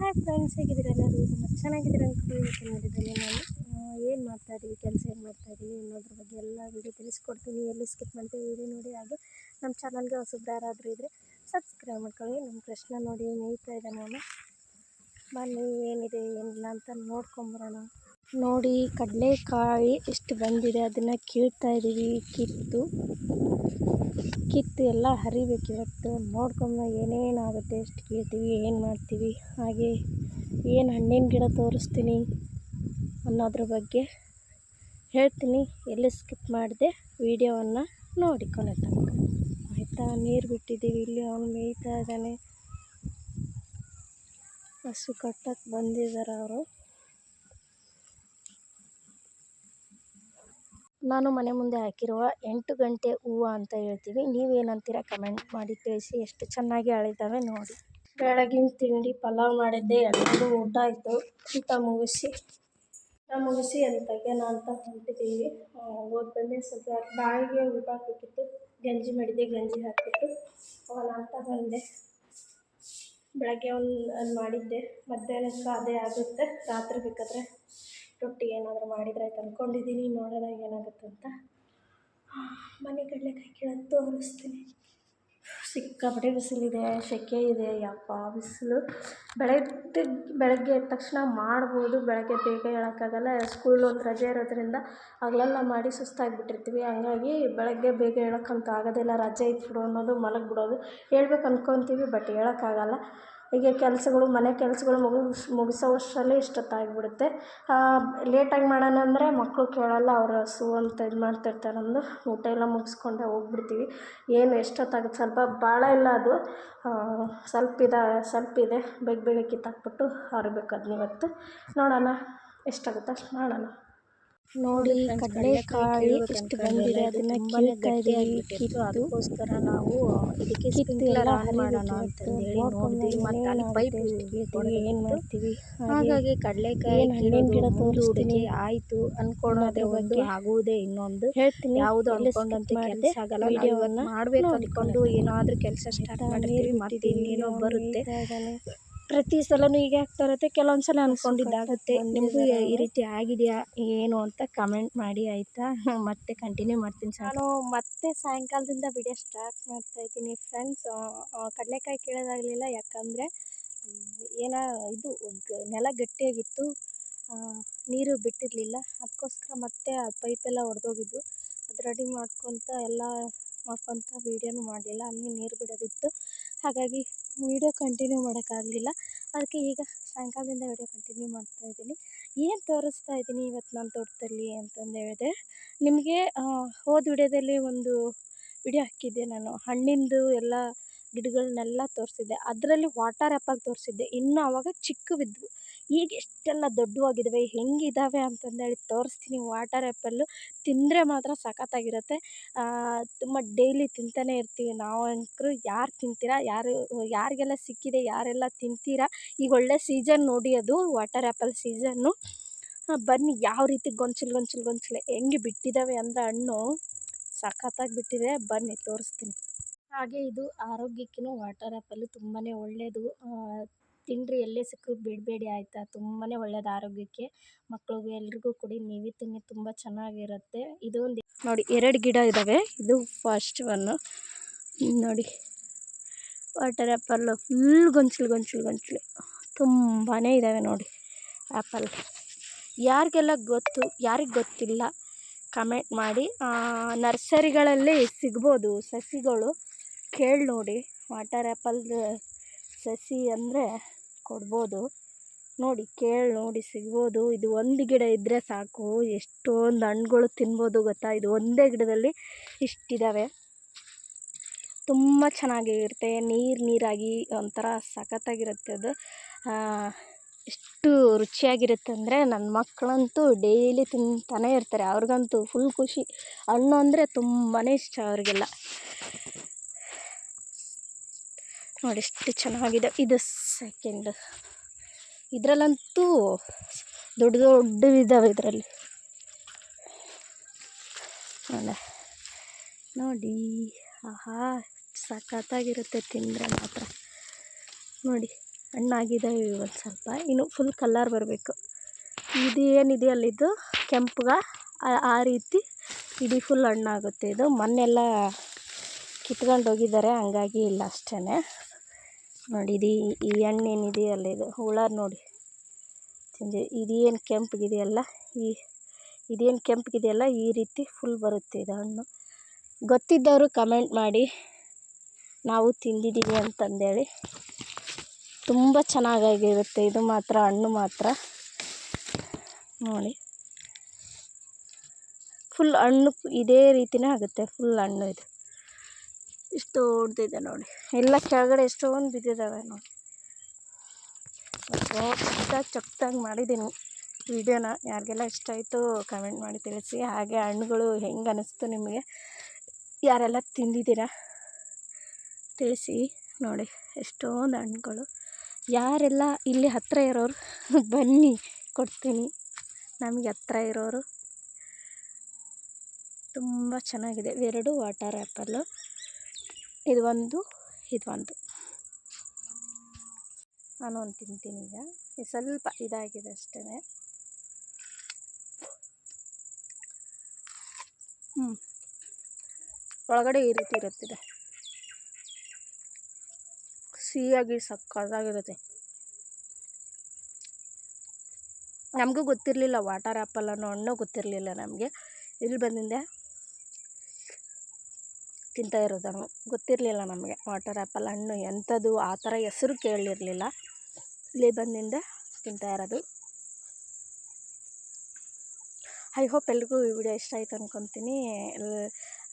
Hi friends ಹೇಗಿದ್ದೀರ ಎಲ್ಲರೂ? ತುಂಬ ಚೆನ್ನಾಗಿದ್ದೀರ ನೋಡಿದ್ದೀನಿ ನಾನು. ಏನು ಮಾಡ್ತಾ ಇದ್ದೀವಿ ಕೆಲಸ ಏನು ಮಾಡ್ತಾ ಇದ್ದೀವಿ ಅನ್ನೋದ್ರ ಬಗ್ಗೆ ಎಲ್ಲ ವಿಡಿಯೋ ತಿಳಿಸ್ಕೊಡ್ತೀನಿ. ಎಲ್ಲಿ ಸ್ಕಿಪ್ ಮಾಡ್ತೀವಿ ಇದೇ ನೋಡಿ. ಹಾಗೆ ನಮ್ಮ ಚಾನಲ್ಗೆ ಹೊಸಬ್ರು ಇದ್ದರೆ ಸಬ್ಸ್ಕ್ರೈಬ್ ಮಾಡ್ಕೊಳ್ಳಿ. ನಮ್ಮ ಕೃಷ್ಣ ನೋಡಿ ಮೇಯ್ತಾ ಇದ್ದಾನೆ ಅವನು ಬನ್ನಿ ಏನಿದೆ ಏನಿಲ್ಲ ಅಂತ ನೋಡ್ಕೊಂಬರೋಣ ನೋಡಿ, ಕಡಲೆಕಾಯಿ ಎಷ್ಟು ಬಂದಿದೆ ಅದನ್ನು ಕೀಳ್ತಾ ಇದ್ದೀವಿ ಕಿತ್ತು. ಕಿತ್ತು ಎಲ್ಲ ಹರಿಬೇಕು ಇವತ್ತು. ನೋಡ್ಕೊಂಡು ಏನೇನಾಗುತ್ತೆ ಎಷ್ಟು ಕೀಳ್ತೀವಿ, ಏನು ಮಾಡ್ತೀವಿ. ಹಾಗೆ ಏನು ಹಣ್ಣಿನ ಗಿಡ ತೋರಿಸ್ತೀನಿ ಅನ್ನೋದ್ರ ಬಗ್ಗೆ ಹೇಳ್ತೀನಿ. ಎಲ್ಲಿ ಸ್ಕಿಪ್ ಮಾಡಿದೆ ವೀಡಿಯೋವನ್ನು ನೋಡಿ ಕೊನೆ ತನಕ. ಆಯಿತಾ? ನೀರು ಬಿಟ್ಟಿದ್ದೀವಿ ಇಲ್ಲಿ. ಅವನು ಮೇಯ್ತಾ ಇದ್ದಾನೆ. ಹಸು ಕಟ್ಟಕ್ಕೆ ಬಂದಿದ್ದಾರೆ ಅವರು. ನಾನು ಮನೆ ಮುಂದೆ ಹಾಕಿರುವ ಎಂಟು ಗಂಟೆ ಹೂವು ಅಂತ ಹೇಳ್ತೀವಿ. ನೀವೇನಂತೀರ? ಕಮೆಂಟ್ ಮಾಡಿ ತಿಳಿಸಿ ಎಷ್ಟು ಚೆನ್ನಾಗಿ ಅರಳಿದ್ದಾವೆ ನೋಡಿ. ಬೆಳಗಿನ ತಿಂಡಿ, ಪಲಾವ್ ಮಾಡಿದ್ದೆ ಎಲ್ಲರೂ ಊಟ ಆಯಿತು. ಊಟ ಮುಗಿಸಿ ಊಟ ಮುಗಿಸಿ ಎಂತಗೇನ ಅಂತ ಹೊಂಟಿದ್ದೀವಿ ಬಂದೆ ಸ್ವಲ್ಪ ಬಾಯಿಗೆ ಊಟ ಹಾಕಬೇಕಿತ್ತು. ಗಂಜಿ ಮಾಡಿದ್ದೆ, ಗಂಜಿ ಹಾಕಿಬಿಟ್ಟು ಹೋಗೋಣ ಅಂತ ಬಂದೆ. ಬೆಳಗ್ಗೆ ಒಂದು ಮಾಡಿದ್ದೆ. ಮಧ್ಯಾಹ್ನಕ್ಕೆ ಅದೇ ಆಗುತ್ತೆ. ರಾತ್ರಿ ಬೇಕಾದರೆ ರೊಟ್ಟಿ ಏನಾದರೂ ಮಾಡಿದರೆ ಆಯ್ತು ಅಂದ್ಕೊಂಡಿದ್ದೀನಿ ನೋಡೋಣ ಏನಾಗುತ್ತೆ ಅಂತ. ಮನೆ ಕಡಲೆಕಾಯಿ ಕೇಳೋದು ತೋರಿಸ್ತೀನಿ ಸಿಕ್ಕಾಪಟ್ಟೆ ಬಿಸಿಲಿದೆ, ಸೆಕೆ ಇದೆ, ಯಪ್ಪ, ಬಿಸಿಲು. ಬೆಳಗ್ಗೆ ಬೆಳಗ್ಗೆ ಎದ್ದ ತಕ್ಷಣ ಮಾಡ್ಬೋದು, ಬೆಳಗ್ಗೆ ಬೇಗ ಹೇಳೋಕ್ಕಾಗಲ್ಲ ಸ್ಕೂಲ್ ಒಂದು ರಜೆ ಇರೋದ್ರಿಂದ ಹಗಲೆಲ್ಲ ಮಾಡಿ ಸುಸ್ತಾಗಿಬಿಟ್ಟಿರ್ತೀವಿ. ಹಂಗಾಗಿ ಬೆಳಗ್ಗೆ ಬೇಗ ಹೇಳೋಕ್ಕಂತೂ ಆಗೋದಿಲ್ಲ ರಜೆ ಇತ್ತು ಬಿಡು ಅನ್ನೋದು ಮಲಗಿಬಿಡೋದು. ಹೇಳ್ಬೇಕು ಅಂದ್ಕೊತೀವಿ ಬಟ್ ಹೇಳೋಕ್ಕಾಗಲ್ಲ ಹೀಗೆ ಕೆಲಸಗಳು, ಮನೆ ಕೆಲಸಗಳು ಮುಗಿಸ್, ಮುಗಿಸೋವಷ್ಟರಲ್ಲಿ ಇಷ್ಟೊತ್ತಾಗಿಬಿಡುತ್ತೆ. ಲೇಟಾಗಿ ಮಾಡೋಣ ಅಂದರೆ ಮಕ್ಕಳು ಕೇಳೋಲ್ಲ, ಅವ್ರು ಹಸು ಅಂತ ಇದು ಮಾಡ್ತಿರ್ತಾರೆ ಅಂದು ಊಟ ಎಲ್ಲ ಮುಗಿಸ್ಕೊಂಡೆ ಹೋಗ್ಬಿಡ್ತೀವಿ. ಏನು ಎಷ್ಟೊತ್ತಾಗುತ್ತೆ, ಸ್ವಲ್ಪ ಭಾಳ ಇಲ್ಲ ಅದು. ಸ್ವಲ್ಪ ಇದೆ ಸ್ವಲ್ಪ ಇದೆ, ಬೇಗ ಬೇಗ ಕಿತ್ತಾಕ್ಬಿಟ್ಟು ಹರಿಬೇಕು ಅದನ್ನ ಇವತ್ತು ನೋಡೋಣ, ಎಷ್ಟಾಗುತ್ತೆ ಅಷ್ಟು ಮಾಡೋಣ. ನೋಡಿ ಕಡಲೆಕಾಯಿ ಎಷ್ಟು ಬಂದಿದೆ. ಅದನ್ನ ಕೀಳ್ತಾ ಕಿತ್ತು ಅದಕ್ಕೋಸ್ಕರ ನಾವು ಇದಕ್ಕೆ ಸ್ಪ್ರಿಂಕ್ಲರ್ ಆನ್ ಮಾಡೋಣ ಅಂತಂದೇಳಿ ನೋಡಿದ್ವಿ ಮತ್ತು ಅಲ್ಲಿ ಪೈಪ್ ಏನು ಮಾಡ್ತೀವಿ? ಹಾಗಾಗಿ ಕಡಲೆಕಾಯಿ ಹಣ್ಣಿನ ಗಿಡ ತೋರಿಸ್ತೀನಿ. ಆಯ್ತು ಅನ್ಕೊಳ್ಳೋದೇ ಒಂದು ಆಗುವುದೇ ಇನ್ನೊಂದು. ಹೇಳ್ತೀನಿ. ಯಾವುದು ಅನ್ಕೊಂಡಂತ ಕೆಲಸ ಆಗಲ್ಲ. ವಿಡಿಯೋವನ್ನ ಮಾಡಬೇಕು ಮಾಡ್ಬೇಕು ಏನಾದರೂ ಅನ್ಕೊಂಡು ಏನಾದ್ರೂ ಕೆಲಸ ಸ್ಟಾರ್ಟ್ ಮಾಡಿರ್ತೀವಿ ಮತ್ತೆ ಇನ್ನೇನೋ ಬರುತ್ತೆ. ಪ್ರತಿ ಸಲನೂ ಹೀಗೆ ಆಗ್ತಾ ಇರುತ್ತೆ. ಕೆಲವೊಂದು ಸಲ ಅಂದ್ಕೊಂಡಿದ್ದಾಗುತ್ತೆ ನಿಮಗೂ ಈ ರೀತಿ ಆಗಿದೆಯಾ? ಏನು ಅಂತ ಕಮೆಂಟ್ ಮಾಡಿ ಆಯಿತಾ? ಮತ್ತೆ ಕಂಟಿನ್ಯೂ ಮಾಡ್ತೀನಿ ನಾನು ಮತ್ತೆ ಸಾಯಂಕಾಲದಿಂದ ವಿಡಿಯೋ ಸ್ಟಾರ್ಟ್ ಮಾಡ್ತಾ ಇದ್ದೀನಿ ಫ್ರೆಂಡ್ಸ್ ಕಡಲೆಕಾಯಿ ಕೇಳೋದಾಗಲಿಲ್ಲ. ಯಾಕಂದರೆ ಏನೋ ಇದು ನೆಲ ಗಟ್ಟಿಯಾಗಿತ್ತು. ನೀರು ಬಿಟ್ಟಿರಲಿಲ್ಲ. ಅದಕ್ಕೋಸ್ಕರ ಮತ್ತೆ ಆ ಪೈಪೆಲ್ಲ ಒಡೆದೋಗಿದ್ವು ಅದು ರೆಡಿ ಮಾಡ್ಕೊತ ಎಲ್ಲ ಮಾಡ್ಕೊತ ವೀಡಿಯೋನು ಮಾಡಲಿಲ್ಲ. ಅಲ್ಲಿ ನೀರು ಬಿಡೋದಿತ್ತು. ಹಾಗಾಗಿ ವೀಡಿಯೋ ಕಂಟಿನ್ಯೂ ಮಾಡೋಕ್ಕಾಗ್ಲಿಲ್ಲ. ಅದಕ್ಕೆ ಈಗ ಸಾಯಂಕಾಲದಿಂದ ವೀಡಿಯೋ ಕಂಟಿನ್ಯೂ ಮಾಡ್ತಾ ಇದ್ದೀನಿ. ಏನು ತೋರಿಸ್ತಾ ಇದ್ದೀನಿ ಇವತ್ತು ನಾನು ತೋಟದಲ್ಲಿ ಅಂತಂದು ಹೇಳಿದೆ ನಿಮಗೆ ಹೋದ ವಿಡಿಯೋದಲ್ಲಿ ಒಂದು ವಿಡಿಯೋ ಹಾಕಿದ್ದೆ ನಾನು. ಹಣ್ಣಿಂದು ಎಲ್ಲ ಗಿಡಗಳನ್ನೆಲ್ಲ ತೋರಿಸಿದ್ದೆ. ಅದರಲ್ಲಿ ವಾಟರ್ ಆ್ಯಪಲ್ ತೋರಿಸಿದ್ದೆ. ಇನ್ನು ಆವಾಗ ಚಿಕ್ಕವಿದ್ವು ಈಗ ಎಷ್ಟೆಲ್ಲ ದೊಡ್ಡವಾಗಿದ್ದಾವೆ ಹೆಂಗಿದಾವೆ ಅಂತಂದೇಳಿ ತೋರಿಸ್ತೀನಿ. ವಾಟರ್ ಆ್ಯಪಲ್ಲು ತಿಂದರೆ ಮಾತ್ರ ಸಖತ್ತಾಗಿರುತ್ತೆ. ತುಂಬ ಡೈಲಿ ತಿಂತಾನೆ ಇರ್ತೀವಿ ನಾವು ಅಂಕರು. ಯಾರು ತಿಂತೀರಾ? ಯಾರು, ಯಾರಿಗೆಲ್ಲ ಸಿಕ್ಕಿದೆ, ಯಾರೆಲ್ಲ ತಿಂತೀರಾ? ಈಗ ಒಳ್ಳೆ ಸೀಸನ್ ನೋಡಿ ಅದು, ವಾಟರ್ ಆ್ಯಪಲ್ ಸೀಸನ್ನು. ಬನ್ನಿ ಯಾವ ರೀತಿ ಗೊಂಚಲು ಗೊಂಚಲು ಗೊಂಚಲು ಹೆಂಗೆ ಬಿಟ್ಟಿದ್ದಾವೆ ಅಂದರೆ ಹಣ್ಣು ಸಖತ್ತಾಗಿ ಬಿಟ್ಟಿದೆ. ಬನ್ನಿ ತೋರಿಸ್ತೀನಿ. ಹಾಗೆ ಇದು ಆರೋಗ್ಯಕ್ಕೂ ವಾಟರ್ ಆ್ಯಪಲ್ಲು ತುಂಬಾ ಒಳ್ಳೆಯದು ತಿನ್ನಿರಿ ಎಲ್ಲೇ ಸಿಕ್ಕರೂ ಬಿಡಬೇಡಿ ಆಯಿತಾ. ತುಂಬಾ ಒಳ್ಳೇದು ಆರೋಗ್ಯಕ್ಕೆ. ಮಕ್ಳಿಗೆ ಎಲ್ರಿಗೂ ಕೊಡಿ, ನೀವೇ ತಿನ್ನಿ, ತುಂಬ ಚೆನ್ನಾಗಿರುತ್ತೆ. ಇದು ಒಂದು ನೋಡಿ, ಎರಡು ಗಿಡ ಇದ್ದಾವೆ ಇದು ಫಸ್ಟ್ ಒನ್ನು ನೋಡಿ, ವಾಟರ್ ಆ್ಯಪಲ್ಲು ಫುಲ್ ಗೊಂಚಲು ಗೊಂಚಲು ಗೊಂಚಲು. ತುಂಬಾ ಇದ್ದಾವೆ ನೋಡಿ ಆ್ಯಪಲ್ ಯಾರಿಗೆಲ್ಲ ಗೊತ್ತು, ಯಾರಿಗೆ ಗೊತ್ತಿಲ್ಲ ಕಮೆಂಟ್ ಮಾಡಿ. ನರ್ಸರಿಗಳಲ್ಲಿ ಸಿಗ್ಬೋದು ಸಸಿಗಳು. ಕೇಳಿ ನೋಡಿ, ವಾಟರ್ ಆ್ಯಪಲ್ದು ಸಸಿ ಅಂದರೆ ಕೊಡ್ಬೋದು. ನೋಡಿ, ಕೇಳಿ ನೋಡಿ, ಸಿಗ್ಬೋದು. ಇದು ಒಂದು ಗಿಡ ಇದ್ದರೆ ಸಾಕು. ಎಷ್ಟೊಂದು ಹಣ್ಗಳು ತಿನ್ಬೋದು ಗೊತ್ತಾ? ಇದು ಒಂದೇ ಗಿಡದಲ್ಲಿ ಇಷ್ಟಿದ್ದಾವೆ ತುಂಬ ಚೆನ್ನಾಗಿರುತ್ತೆ ನೀರು ನೀರಾಗಿ ಒಂಥರ ಸಖತ್ತಾಗಿರುತ್ತೆ ಅದು. ಎಷ್ಟು ರುಚಿಯಾಗಿರುತ್ತೆ ಅಂದರೆ ನನ್ನ ಮಕ್ಕಳಂತೂ ಡೈಲಿ ತಿಂತಾನೆ ಇರ್ತಾರೆ. ಅವ್ರಿಗಂತೂ ಫುಲ್ ಖುಷಿ. ಹಣ್ಣು ಅಂದರೆ ತುಂಬಾ ಇಷ್ಟ ಅವರಿಗೆಲ್ಲ. ನೋಡಿ ಎಷ್ಟು ಚೆನ್ನಾಗಿದೆ. ಇದು ಸೆಕೆಂಡ್ ಇದರಲ್ಲಂತೂ ದೊಡ್ಡ ದೊಡ್ಡ ಇದ್ದಾವೆ ಇದರಲ್ಲಿ. ನೋಡ. ಆಹಾ, ಸಖತ್ತಾಗಿರುತ್ತೆ ತಿಂದರೆ ಮಾತ್ರ. ನೋಡಿ, ಹಣ್ಣಾಗಿದೆ ಒಂದು ಸ್ವಲ್ಪ. ಇನ್ನು ಫುಲ್ ಕಲ್ಲರ್ ಬರಬೇಕು. ಇದು ಏನಿದೆ ಅಲ್ಲಿದ್ದು ಕೆಂಪುಗ? ಆ- ಆ ರೀತಿ ಇಡೀ ಫುಲ್ ಹಣ್ಣಾಗುತ್ತೆ ಇದು. ಮೊನ್ನೆಲ್ಲ ಕಿತ್ಕೊಂಡು ಹೋಗಿದ್ದಾರೆ. ಹಂಗಾಗಿ ಇಲ್ಲ ಅಷ್ಟೇ ನೋಡಿ ಇದು ಈ- ಹಣ್ಣು ಏನಿದೆಯಲ್ಲ ಇದು? ಹುಳ ನೋಡಿ. ತಿಂದು ಇದೇನು ಕೆಂಪಗಿದೆಯಲ್ಲ? ಈ, ಇದೇನು ಕೆಂಪಗಿದೆಯಲ್ಲ? ಈ ರೀತಿ ಫುಲ್ ಬರುತ್ತೆ ಇದು ಹಣ್ಣು. ಗೊತ್ತಿದ್ದವರು ಕಮೆಂಟ್ ಮಾಡಿ, ನಾವು ತಿಂದಿದ್ದೀವಿ ಅಂತಂದೇಳಿ. ತುಂಬ ಚೆನ್ನಾಗಾಗಿರುತ್ತೆ, ಇದು ಮಾತ್ರ, ಹಣ್ಣು ಮಾತ್ರ. ನೋಡಿ. ಫುಲ್ ಹಣ್ಣು, ಇದೇ ರೀತಿಯೇ ಆಗುತ್ತೆ ಫುಲ್ ಹಣ್ಣು ಇದು. ಇಷ್ಟು ದೊಡ್ಡದಿದೆ ನೋಡಿ. ಎಲ್ಲ ಕೆಳಗಡೆ ಎಷ್ಟೊಂದು ಬಿದ್ದಿದ್ದಾವೆ ನೋಡಿ. ಚೊಕ್ದಾಗಿ ಚೊಕ್ಕದಾಗಿ ಮಾಡಿದ್ದೀನಿ. ವಿಡಿಯೋನ ಯಾರಿಗೆಲ್ಲ ಇಷ್ಟ ಆಯಿತು ಕಮೆಂಟ್ ಮಾಡಿ ತಿಳಿಸಿ. ಹಾಗೆ ಹಣ್ಣುಗಳು ಹೆಂಗೆ ಅನ್ನಿಸ್ತು ನಿಮಗೆ? ಯಾರೆಲ್ಲ ತಿಂದಿದ್ದೀರಾ? ತಿಳಿಸಿ ನೋಡಿ. ಎಷ್ಟೊಂದು ಹಣ್ಣುಗಳು. ಯಾರೆಲ್ಲ ಇಲ್ಲಿ ಹತ್ತಿರ ಇರೋರು, ಬನ್ನಿ, ಕೊಡ್ತೀನಿ. ನಮಗೆ ಹತ್ತಿರ ಇರೋರು. ತುಂಬ ಚೆನ್ನಾಗಿದೆ. ಎರಡು ವಾಟರ್ ಆ್ಯಪಲ್ಲು. ಇದು ಒಂದು ಇದು ಒಂದು ನಾನು ಒಂದು ತಿಂತೀನಿ ಈಗ. ಇದು ಸ್ವಲ್ಪ ಇದಾಗಿದೆ ಅಷ್ಟೇ ಹ್ಞೂ ಒಳಗಡೆ ಈ ರೀತಿ ಇರುತ್ತಿದೆ. ಸಿಹಿಯಾಗಿ ಸಕ್ಕದಾಗಿರುತ್ತೆ ನಮಗೂ ಗೊತ್ತಿರಲಿಲ್ಲ, ವಾಟರ್ ಆ್ಯಪಲ್ ಅನ್ನೋ ಹಣ್ಣು ಗೊತ್ತಿರಲಿಲ್ಲ ನಮಗೆ. ಇಲ್ಲಿ ಬಂದಿಂದೆ ತಿಂತಾ ಇರೋದನು. ಗೊತ್ತಿರಲಿಲ್ಲ ನಮಗೆ. ವಾಟರ್ ಆ್ಯಪಲ್ ಹಣ್ಣು ಎಂಥದ್ದು ಆ ಥರ ಹೆಸ್ರು ಕೇಳಿರಲಿಲ್ಲ. ಇಲ್ಲಿ ಬಂದಿಂದ ತಿಂತಾ ಇರೋದು. ಐ ಹೋಪ್ ಎಲ್ರಿಗೂ ಈ ವಿಡಿಯೋ ಇಷ್ಟ ಆಯ್ತು ಅನ್ಕೊತೀನಿ.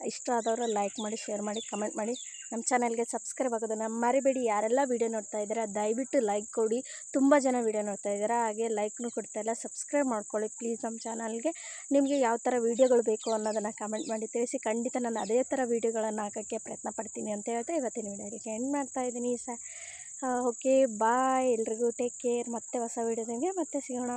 ಇಷ್ಟ ಆದವರು ಲೈಕ್ ಮಾಡಿ, ಶೇರ್ ಮಾಡಿ, ಕಮೆಂಟ್ ಮಾಡಿ. ನಮ್ಮ ಚಾನಲ್ಗೆ ಸಬ್ಸ್ಕ್ರೈಬ್ ಆಗೋದನ್ನು ಮರಿಬೇಡಿ. ಯಾರೆಲ್ಲ ವೀಡಿಯೋ ನೋಡ್ತಾ ಇದ್ದೀರಾ, ದಯವಿಟ್ಟು ಲೈಕ್ ಕೊಡಿ. ತುಂಬ ಜನ ವೀಡಿಯೋ ನೋಡ್ತಾ ಇದ್ದೀರಾ, ಹಾಗೆ ಲೈಕ್ನೂ ಕೊಡ್ತಾ ಇಲ್ಲ. ಸಬ್ಸ್ಕ್ರೈಬ್ ಮಾಡ್ಕೊಳ್ಳಿ ಪ್ಲೀಸ್ ನಮ್ಮ ಚಾನಲ್ಗೆ. ನಿಮಗೆ ಯಾವ ಥರ ವೀಡಿಯೋಗಳು ಬೇಕು ಅನ್ನೋದನ್ನು ಕಮೆಂಟ್ ಮಾಡಿ ತಿಳಿಸಿ. ಖಂಡಿತ ನಾನು ಅದೇ ಥರ ವೀಡಿಯೋಗಳನ್ನು ಹಾಕೋಕ್ಕೆ ಪ್ರಯತ್ನ ಪಡ್ತೀನಿ ಅಂತ ಹೇಳ್ತಾ ಇವತ್ತಿನ ವೀಡಿಯೋಗೆ ಎಂಡ್ ಮಾಡ್ತಾ ಇದ್ದೀನಿ. ಸ, ಓಕೆ, ಬಾಯ್ ಎಲ್ರಿಗೂ. Take care. ಮತ್ತೆ ಹೊಸ ವೀಡಿಯೋದಂಗೆ ಮತ್ತೆ ಸಿಗೋಣ.